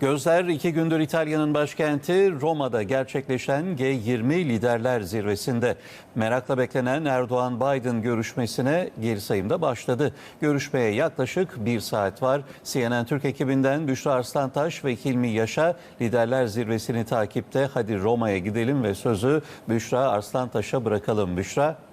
Gözler iki gündür İtalya'nın başkenti Roma'da gerçekleşen G20 liderler zirvesinde. Merakla beklenen Erdoğan-Biden görüşmesine geri sayımda başladı. Görüşmeye yaklaşık bir saat var. CNN Türk ekibinden Büşra Arslantaş ve Hilmi Yaşa liderler zirvesini takipte. Hadi Roma'ya gidelim ve sözü Büşra Arslantaş'a bırakalım. Büşra.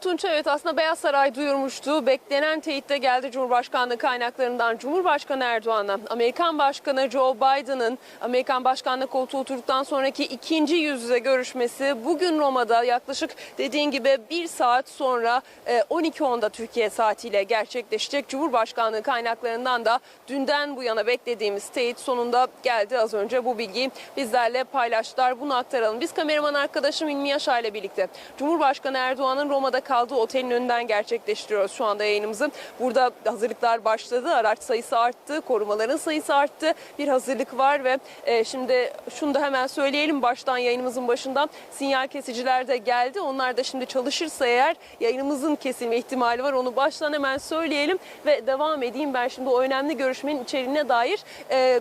Tunç evet aslında Beyaz Saray duyurmuştu. Beklenen teyit de geldi Cumhurbaşkanlığı kaynaklarından. Cumhurbaşkanı Erdoğan'a Amerikan Başkanı Joe Biden'ın Amerikan Başkanlığı koltuğu oturduktan sonraki ikinci yüz yüze görüşmesi bugün Roma'da yaklaşık dediğin gibi bir saat sonra e, 12.10'da Türkiye saatiyle gerçekleşecek. Cumhurbaşkanlığı kaynaklarından da dünden bu yana beklediğimiz teyit sonunda geldi. Az önce bu bilgiyi bizlerle paylaştılar. Bunu aktaralım. Biz kameraman arkadaşım İlmi Yaşar ile birlikte Cumhurbaşkanı Erdoğan'ın Roma'da kaldığı otelin önünden gerçekleştiriyoruz şu anda yayınımızı. Burada hazırlıklar başladı. Araç sayısı arttı. Korumaların sayısı arttı. Bir hazırlık var ve e, şimdi şunu da hemen söyleyelim baştan yayınımızın başından sinyal kesiciler de geldi. Onlar da şimdi çalışırsa eğer yayınımızın kesilme ihtimali var. Onu baştan hemen söyleyelim ve devam edeyim. Ben şimdi o önemli görüşmenin içeriğine dair e,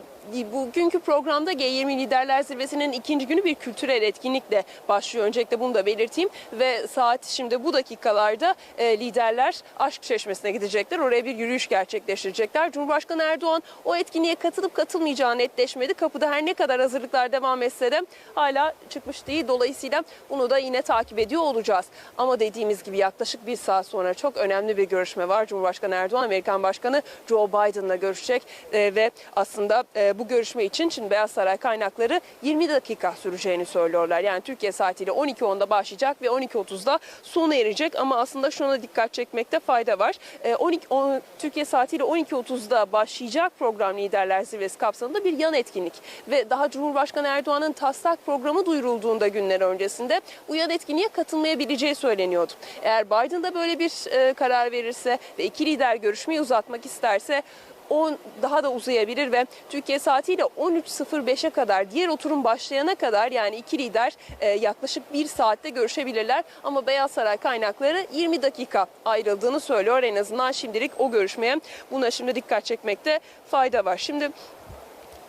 bugünkü programda G20 Liderler Zirvesi'nin ikinci günü bir kültürel etkinlikle başlıyor. Öncelikle bunu da belirteyim ve saat şimdi bu dakikalarda e, liderler Aşk Çeşmesi'ne gidecekler. Oraya bir yürüyüş gerçekleştirecekler. Cumhurbaşkanı Erdoğan o etkinliğe katılıp katılmayacağı netleşmedi. Kapıda her ne kadar hazırlıklar devam etse de hala çıkmış değil. Dolayısıyla bunu da yine takip ediyor olacağız. Ama dediğimiz gibi yaklaşık bir saat sonra çok önemli bir görüşme var. Cumhurbaşkanı Erdoğan Amerikan Başkanı Joe Biden'la görüşecek e, ve aslında e, bu görüşme için şimdi Beyaz Saray kaynakları 20 dakika süreceğini söylüyorlar. Yani Türkiye saatiyle 12.10'da başlayacak ve 12.30'da sona erecek ama aslında şuna dikkat çekmekte fayda var. E, 12 on- Türkiye saatiyle 12.30'da başlayacak program liderler zirvesi kapsamında bir yan etkinlik ve daha Cumhurbaşkanı Erdoğan'ın taslak programı duyurulduğunda günler öncesinde bu yan etkinliğe katılmayabileceği söyleniyordu. Eğer Biden da böyle bir e, karar verirse ve iki lider görüşmeyi uzatmak isterse 10 daha da uzayabilir ve Türkiye saatiyle 13.05'e kadar diğer oturum başlayana kadar yani iki lider e, yaklaşık bir saatte görüşebilirler. Ama Beyaz Saray kaynakları 20 dakika ayrıldığını söylüyor. En azından şimdilik o görüşmeye buna şimdi dikkat çekmekte fayda var. Şimdi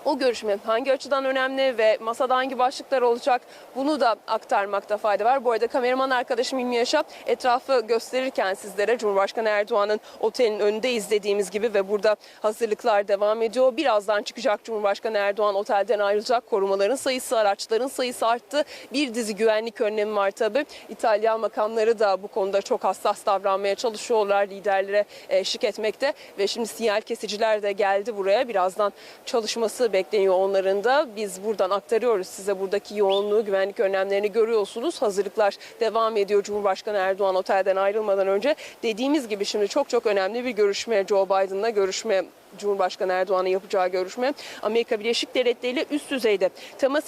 o görüşme hangi açıdan önemli ve masada hangi başlıklar olacak bunu da aktarmakta fayda var. Bu arada kameraman arkadaşım İlmi Yaşa etrafı gösterirken sizlere Cumhurbaşkanı Erdoğan'ın otelin önünde izlediğimiz gibi ve burada hazırlıklar devam ediyor. Birazdan çıkacak Cumhurbaşkanı Erdoğan otelden ayrılacak. Korumaların sayısı, araçların sayısı arttı. Bir dizi güvenlik önlemi var tabii. İtalyan makamları da bu konuda çok hassas davranmaya çalışıyorlar. Liderlere eşlik etmekte ve şimdi sinyal kesiciler de geldi buraya. Birazdan çalışması bekleniyor onların da. Biz buradan aktarıyoruz size buradaki yoğunluğu, güvenlik önlemlerini görüyorsunuz. Hazırlıklar devam ediyor Cumhurbaşkanı Erdoğan otelden ayrılmadan önce. Dediğimiz gibi şimdi çok çok önemli bir görüşme Joe Biden'la görüşme Cumhurbaşkanı Erdoğan'ın yapacağı görüşme Amerika Birleşik Devletleri ile üst düzeyde temas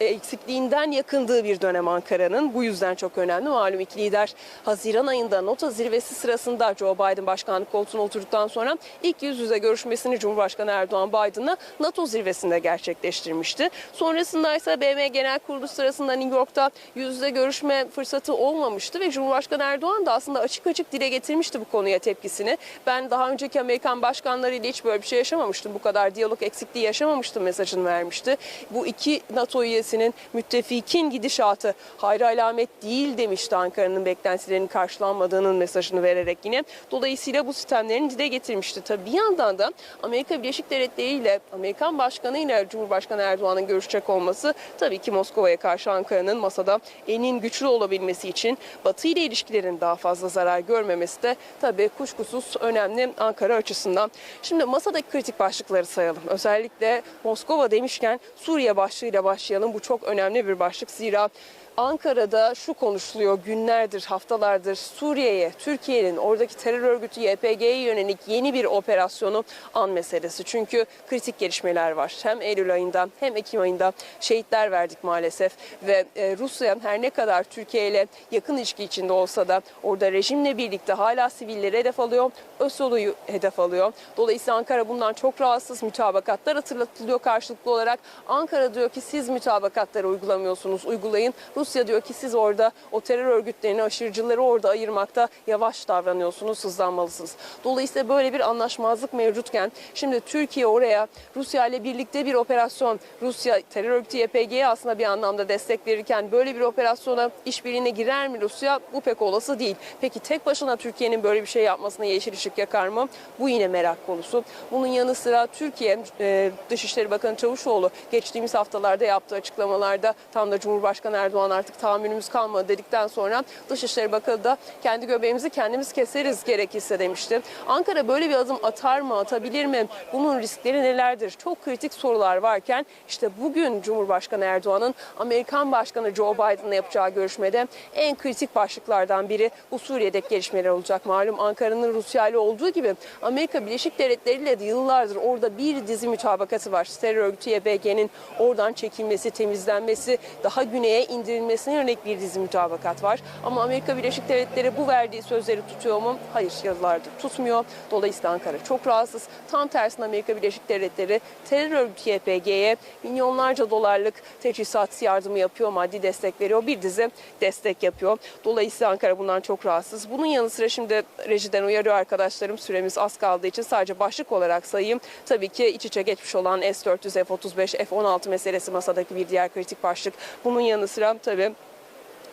eksikliğinden yakındığı bir dönem Ankara'nın. Bu yüzden çok önemli. Malum iki lider Haziran ayında NATO zirvesi sırasında Joe Biden başkanlık koltuğuna oturduktan sonra ilk yüz yüze görüşmesini Cumhurbaşkanı Erdoğan Biden'la NATO zirvesinde gerçekleştirmişti. Sonrasında ise BM Genel Kurulu sırasında New York'ta yüz yüze görüşme fırsatı olmamıştı ve Cumhurbaşkanı Erdoğan da aslında açık açık dile getirmişti bu konuya tepkisini. Ben daha önceki Amerikan başkanlarıyla hiç böyle bir şey yaşamamıştım. Bu kadar diyalog eksikliği yaşamamıştım mesajını vermişti. Bu iki NATO üyesinin müttefikin gidişatı hayra alamet değil demişti Ankara'nın beklentilerinin karşılanmadığının mesajını vererek yine. Dolayısıyla bu sistemlerini dile getirmişti. Tabii bir yandan da Amerika Birleşik Devletleri ile Amerikan Başkanı ile Cumhurbaşkanı Erdoğan'ın görüşecek olması tabii ki Moskova'ya karşı Ankara'nın masada elinin güçlü olabilmesi için Batı ile ilişkilerin daha fazla zarar görmemesi de tabii kuşkusuz önemli Ankara açısından. Şimdi masadaki kritik başlıkları sayalım. Özellikle Moskova demişken Suriye başlığıyla başlayalım. Bu çok önemli bir başlık. Zira Ankara'da şu konuşuluyor günlerdir, haftalardır Suriye'ye, Türkiye'nin oradaki terör örgütü YPG'ye yönelik yeni bir operasyonu an meselesi. Çünkü kritik gelişmeler var. Hem Eylül ayında hem Ekim ayında şehitler verdik maalesef ve e, Rusya her ne kadar Türkiye ile yakın ilişki içinde olsa da orada rejimle birlikte hala sivilleri hedef alıyor, ÖSOL'u hedef alıyor. Dolayısıyla Ankara bundan çok rahatsız. Mütabakatlar hatırlatılıyor karşılıklı olarak. Ankara diyor ki siz mütabakatları uygulamıyorsunuz, uygulayın. Rusya Rusya diyor ki siz orada o terör örgütlerini, aşırıcıları orada ayırmakta yavaş davranıyorsunuz, hızlanmalısınız. Dolayısıyla böyle bir anlaşmazlık mevcutken şimdi Türkiye oraya Rusya ile birlikte bir operasyon, Rusya terör örgütü YPG'ye aslında bir anlamda destek verirken böyle bir operasyona işbirliğine girer mi Rusya? Bu pek olası değil. Peki tek başına Türkiye'nin böyle bir şey yapmasına yeşil ışık yakar mı? Bu yine merak konusu. Bunun yanı sıra Türkiye e, Dışişleri Bakanı Çavuşoğlu geçtiğimiz haftalarda yaptığı açıklamalarda tam da Cumhurbaşkanı Erdoğan artık tahammülümüz kalmadı dedikten sonra Dışişleri Bakanı da kendi göbeğimizi kendimiz keseriz gerekirse demişti. Ankara böyle bir adım atar mı, atabilir mi? Bunun riskleri nelerdir? Çok kritik sorular varken işte bugün Cumhurbaşkanı Erdoğan'ın Amerikan Başkanı Joe Biden'la yapacağı görüşmede en kritik başlıklardan biri bu Suriye'deki gelişmeler olacak. Malum Ankara'nın Rusya ile olduğu gibi Amerika Birleşik Devletleri ile de yıllardır orada bir dizi mütabakatı var. Terör örgütü YPG'nin oradan çekilmesi, temizlenmesi, daha güneye indirilmesine yönelik bir dizi mütabakat var. Ama Amerika Birleşik Devletleri bu verdiği sözleri tutuyor mu? Hayır yıllardır tutmuyor. Dolayısıyla Ankara çok rahatsız. Tam tersine Amerika Birleşik Devletleri terör örgütü YPG'ye milyonlarca dolarlık teçhizat yardımı yapıyor, maddi destek veriyor. Bir dizi destek yapıyor. Dolayısıyla Ankara bundan çok rahatsız. Bunun yanı sıra şimdi rejiden uyarıyor arkadaşlarım. Süremiz az kaldığı için sadece başlık olarak sayayım. Tabii ki iç içe geçmiş olan S-400, F-35, F-16 meselesi masadaki bir diğer kritik başlık. Bunun yanı sıra tabii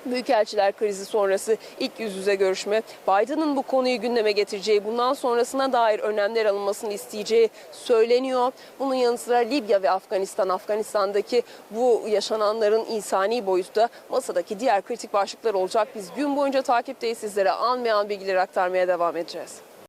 Büyükelçiler krizi sonrası ilk yüz yüze görüşme, Biden'ın bu konuyu gündeme getireceği, bundan sonrasına dair önlemler alınmasını isteyeceği söyleniyor. Bunun yanı sıra Libya ve Afganistan, Afganistan'daki bu yaşananların insani boyutta masadaki diğer kritik başlıklar olacak. Biz gün boyunca takipteyiz sizlere an ve bilgileri aktarmaya devam edeceğiz.